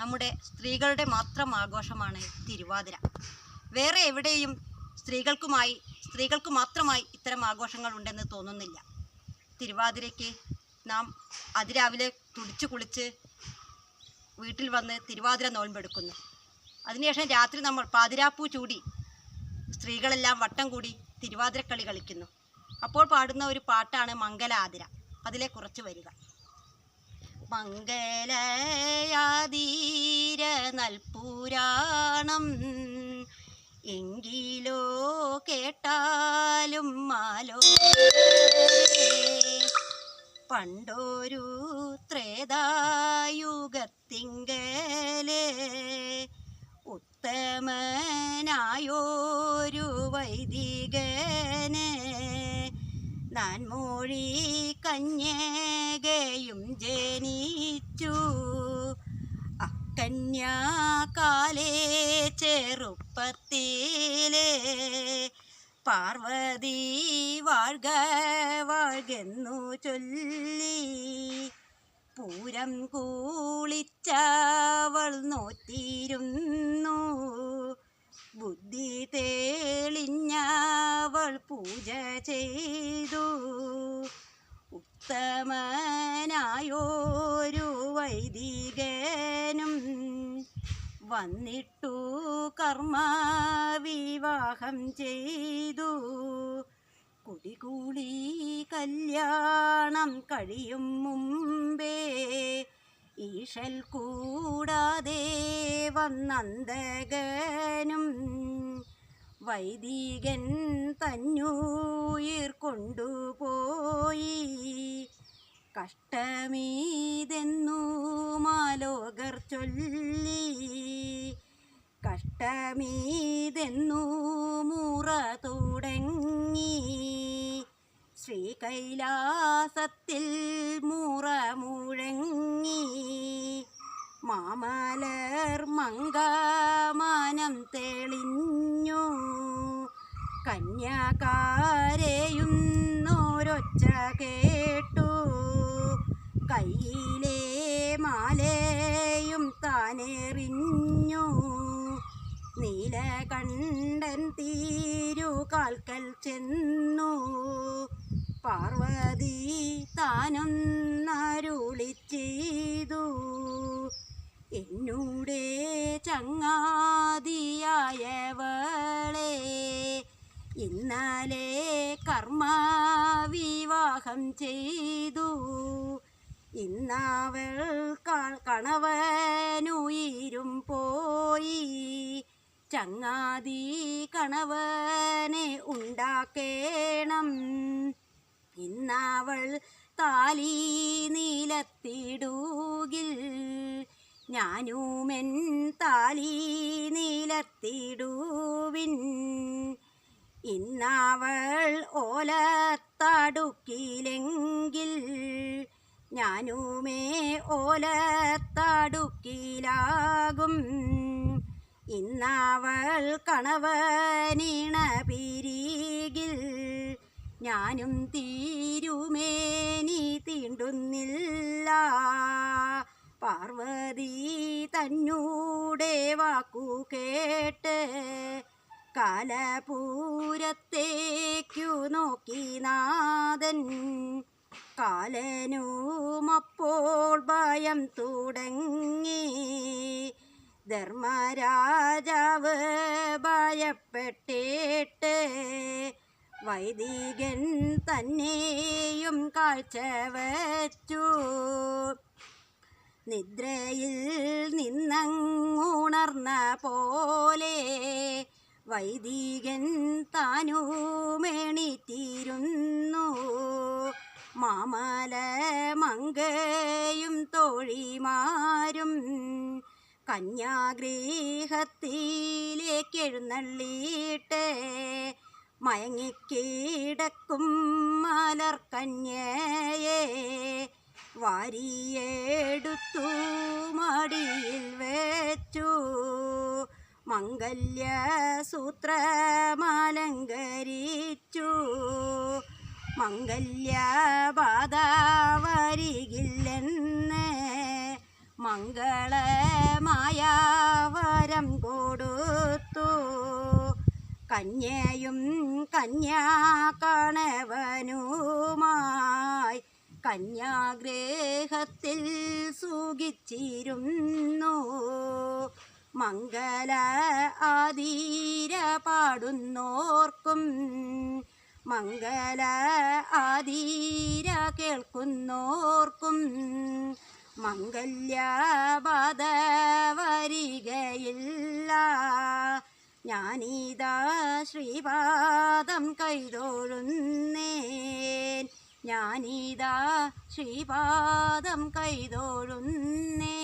നമ്മുടെ സ്ത്രീകളുടെ മാത്രം ആഘോഷമാണ് തിരുവാതിര. വേറെ എവിടെയും സ്ത്രീകൾക്കുമായി സ്ത്രീകൾക്ക് മാത്രമായി ഇത്തരം ആഘോഷങ്ങൾ ഉണ്ടെന്ന് തോന്നുന്നില്ല. തിരുവാതിരയ്ക്ക് നാം അതിരാവിലെ തുടിച്ചു കുളിച്ച് വീട്ടിൽ വന്ന് തിരുവാതിര നോൻപെടുക്കുന്നു അതിനുശേഷം രാത്രി നമ്മൾ പാതിരാപ്പൂ ചൂടി സ്ത്രീകളെല്ലാം വട്ടം കൂടി തിരുവാതിരക്കളി കളിക്കുന്നു. അപ്പോൾ പാടുന്ന ഒരു പാട്ടാണ് മംഗലാതിര. അതിലെ കുറച്ച് വരിക മംഗലയാതീര നൽപുരാണം. എങ്കിലോ കേട്ടാലും മാലോ പണ്ടൊരു ത്രേതായുഗത്തിങ്കലെ. ഉത്തമനായോരു വൈദികനെ. നാൻമൊഴി കന്യകയും ജനിച്ചു. അക്കന്യാകാലേ ചെറുപ്പത്തിലേ പാർവതി വാഴ്ക വാഴ്കെന്നു ചൊല്ലി. പൂരം കൂളിച്ചവൾ നോറ്റിരുന്നു. ബുദ്ധി തേളിഞ്ഞവൾ പൂജ ചെയ്തു. ഉത്തമനായോരു വൈദികനും വന്നിട്ടു കർമ്മ വിവാഹം ചെയ്തു. കുടികൂടി കല്യാണം കഴിയും മുമ്പേ ഈശൽ കൂടാതെ വന്നന്തകനും വൈദികൻ തന്നൂയിർ കൊണ്ടുപോയി. കഷ്ടമീതെന്നു മാലോകർ ചൊല്ലി. കഷ്ടമീതെന്നു മുറ തുടങ്ങി ശ്രീകൈലാസത്തിൽ മുറ മുഴങ്ങി മാമലർ മംഗമാനം തെളിഞ്ഞു. കന്യാകാരെയുന്നോരൊച്ച കേട്ടു കയ്യിലെ മാലയും താനെറിഞ്ഞു. നീലകണ്ഠൻ തീരുകാൽക്കൽ ചെന്നു. പാർവതി താനൊന്നരുളി ചെയ്തു. എന്നൂടെ ചങ്ങാതിയായവളെ ഇന്നലെ കർമ്മ വിവാഹം ചെയ്തു. ഇന്നവൾ കണവനുയിരും പോയി. ചങ്ങാതി കണവനെ ഉണ്ടാക്കേണം. ഇന്നവൾ താലി നീലത്തിടുകിൽ. ഞാനുമെൻ താലി നീലത്തിടുവിൻ. ഇന്നവൾ ഓലത്തടുക്കിലെങ്കിൽ ഞാനുമേ ഓലത്തടുക്കിലാകും. ഇന്നവൾ കണവനീണ പിരീകിൽ. ഞാനും തീരുമേനി തീണ്ടുന്നില്ല. പാർവതി തന്നൂടെ വാക്കു കേട്ട് കാലപൂരത്തേക്കു നോക്കി നാഥൻ. കാലനുമപ്പോൾ ഭയം തുടങ്ങി. ധർമ്മരാജാവ് ഭയപ്പെട്ടിട്ട് വൈദികൻ തന്നെയും കാഴ്ച വച്ചു നിദ്രയിൽ നിന്നങ്ങുണർന്ന പോലെ വൈദികൻ താനുമെണീറ്റിരുന്നു. മാമല മങ്കയും തോഴിമാരും കന്യാഗൃഹത്തിലേക്ക് എഴുന്നള്ളിയിട്ട് മയങ്ങിക്കിടക്കും മലർക്കന്യയെ വാരിയെടുത്തു മടിയിൽ വെച്ചു. മംഗല്യ സൂത്രമാലങ്കരിച്ചു മംഗല്യ മംഗളമായ വരികില്ലെന്ന് മംഗള മായാവരം കൊടുത്തു. കന്യയും കന്യാകണവനുമായി കന്യാഗ്രഹത്തിൽ സുഖിച്ചിരുന്നു. മംഗല ആതീര പാടുന്നോർക്കും മംഗല ആതീര കേൾക്കുന്നോർക്കും മംഗല്യബാധ വരികയില്ല ഞാനീതാ ശ്രീപാദം കൈതോഴുന്നേൻ. ഞാനീതാ ശ്രീപാദം കൈതൊഴുന്നേ